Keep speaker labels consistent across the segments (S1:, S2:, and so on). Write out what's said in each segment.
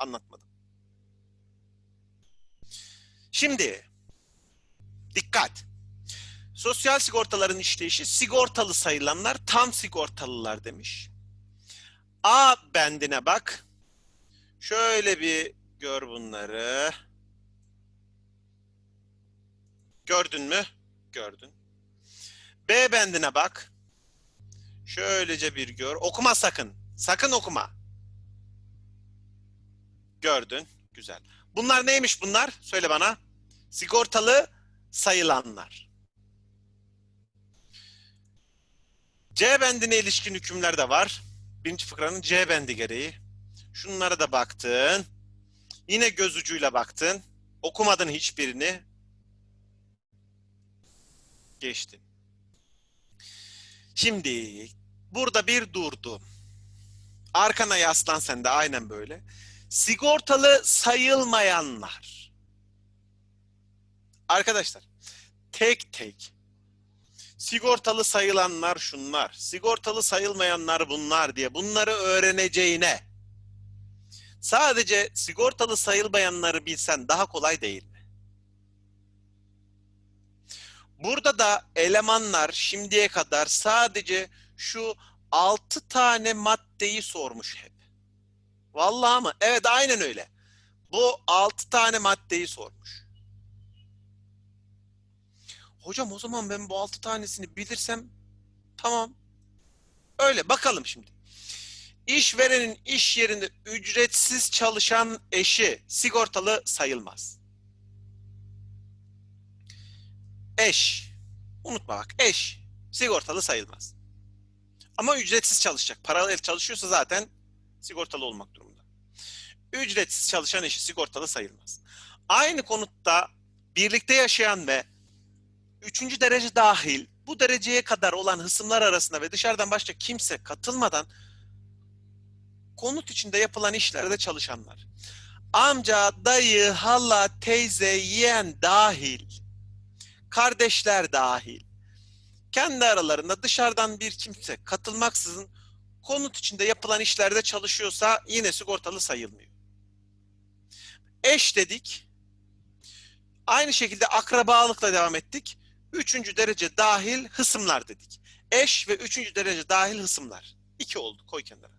S1: Anlatmadım. Şimdi dikkat. Sosyal sigortaların işleyişi sigortalı sayılanlar tam sigortalılar demiş. A bendine bak. Şöyle bir gör bunları. Gördün mü? Gördün. B bendine bak. Şöylece bir gör. Okuma sakın. Sakın okuma. Gördün. Güzel. Bunlar neymiş bunlar? Söyle bana. Sigortalı sayılanlar. C bendine ilişkin hükümler de var. Birinci fıkranın C bendi gereği. Şunlara da baktın. Yine göz ucuyla baktın. Okumadın hiçbirini. Geçtin. Şimdi burada bir durdu. Arkana yaslan sen de aynen böyle. Sigortalı sayılmayanlar. Arkadaşlar tek tek sigortalı sayılanlar şunlar, sigortalı sayılmayanlar bunlar diye bunları öğreneceğine sadece sigortalı sayılmayanları bilsen daha kolay değil? Burada da elemanlar şimdiye kadar sadece şu altı tane maddeyi sormuş hep. Vallahi mı? Evet aynen öyle. Bu altı tane maddeyi sormuş. Hocam o zaman ben bu altı tanesini bilirsem tamam. Öyle bakalım şimdi. İşverenin iş yerinde ücretsiz çalışan eşi sigortalı sayılmaz. Eş. Unutma bak eş sigortalı sayılmaz. Ama ücretsiz çalışacak. Paralel çalışıyorsa zaten sigortalı olmak durumunda. Ücretsiz çalışan eşi sigortalı sayılmaz. Aynı konutta birlikte yaşayan ve üçüncü derece dahil bu dereceye kadar olan hısımlar arasında ve dışarıdan başka kimse katılmadan konut içinde yapılan işlerde çalışanlar. Amca, dayı, hala, teyze, yeğen dahil, kardeşler dahil, kendi aralarında dışarıdan bir kimse katılmaksızın konut içinde yapılan işlerde çalışıyorsa yine sigortalı sayılmıyor. Eş dedik. Aynı şekilde akrabalıkla devam ettik. Üçüncü derece dahil hısımlar dedik. Eş ve üçüncü derece dahil hısımlar. İki oldu koy kenara.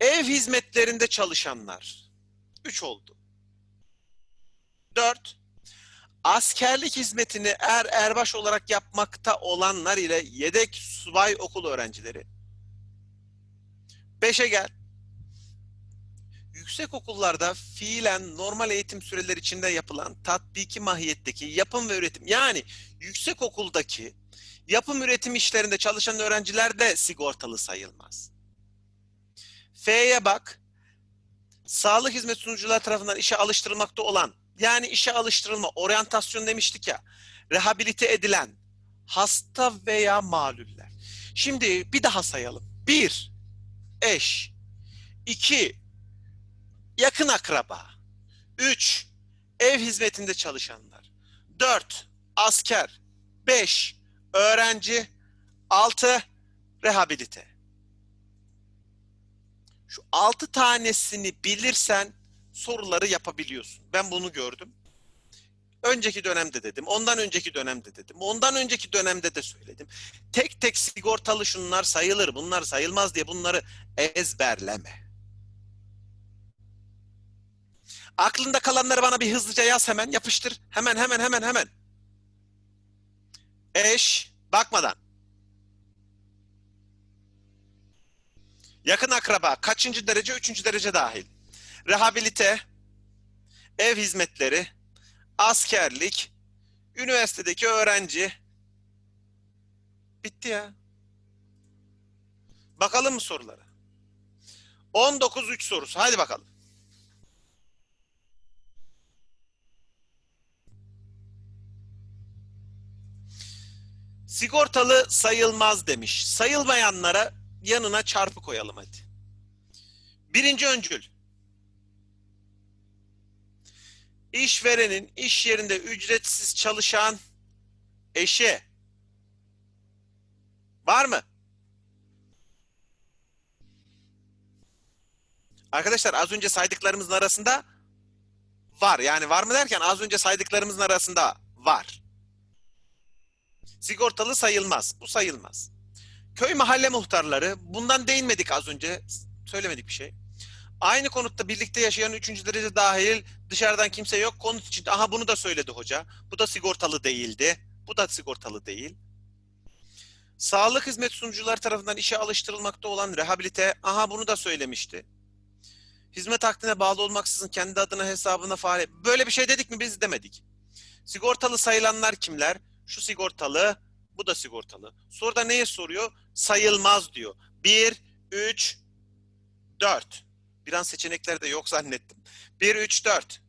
S1: Ev hizmetlerinde çalışanlar. Üç oldu. Dört. Askerlik hizmetini er erbaş olarak yapmakta olanlar ile yedek subay okul öğrencileri. Beşe gel. Yüksek okullarda fiilen normal eğitim süreleri içinde yapılan tatbiki mahiyetteki yapım ve üretim yani yüksek okuldaki yapım üretim işlerinde çalışan öğrenciler de sigortalı sayılmaz. F'ye bak. Sağlık hizmet sunucular tarafından işe alıştırılmakta olan yani işe alıştırılma, oryantasyon demiştik ya, rehabilite edilen hasta veya malüller. Şimdi bir daha sayalım. Bir, eş. iki yakın akraba. Üç, ev hizmetinde çalışanlar. Dört, asker. Beş, öğrenci. Altı, rehabilite. Şu altı tanesini bilirsen soruları yapabiliyorsun. Ben bunu gördüm. Önceki dönemde dedim, ondan önceki dönemde dedim, ondan önceki dönemde de söyledim. Tek tek sigortalı şunlar sayılır, bunlar sayılmaz diye bunları ezberleme. Aklında kalanları bana bir hızlıca yaz hemen, yapıştır. Hemen, hemen, hemen, hemen. Eş, bakmadan. Yakın akraba, kaçıncı derece, üçüncü derece dahil. Rehabilite, ev hizmetleri, askerlik, üniversitedeki öğrenci. Bitti ya. Bakalım mı sorulara? 19-3 sorusu. Hadi bakalım. Sigortalı sayılmaz demiş. Sayılmayanlara yanına çarpı koyalım hadi. Birinci öncül. İşverenin iş yerinde ücretsiz çalışan eşi var mı? Arkadaşlar az önce saydıklarımızın arasında var. Yani var mı derken az önce saydıklarımızın arasında var. Sigortalı sayılmaz. Bu sayılmaz. Köy mahalle muhtarları bundan değinmedik az önce. Söylemedik bir şey. Aynı konutta birlikte yaşayan üçüncü derece dahil dışarıdan kimse yok. Konut içinde aha bunu da söyledi hoca. Bu da sigortalı değildi. Bu da sigortalı değil. Sağlık hizmet sunucuları tarafından işe alıştırılmakta olan rehabilite aha bunu da söylemişti. Hizmet akdine bağlı olmaksızın kendi adına hesabına faaliyet. Böyle bir şey dedik mi biz demedik. Sigortalı sayılanlar kimler? Şu sigortalı, bu da sigortalı. Soruda neye soruyor? Sayılmaz diyor. 1, 3, 4. Bir an seçenekler de yok zannettim. 1, 3, 4.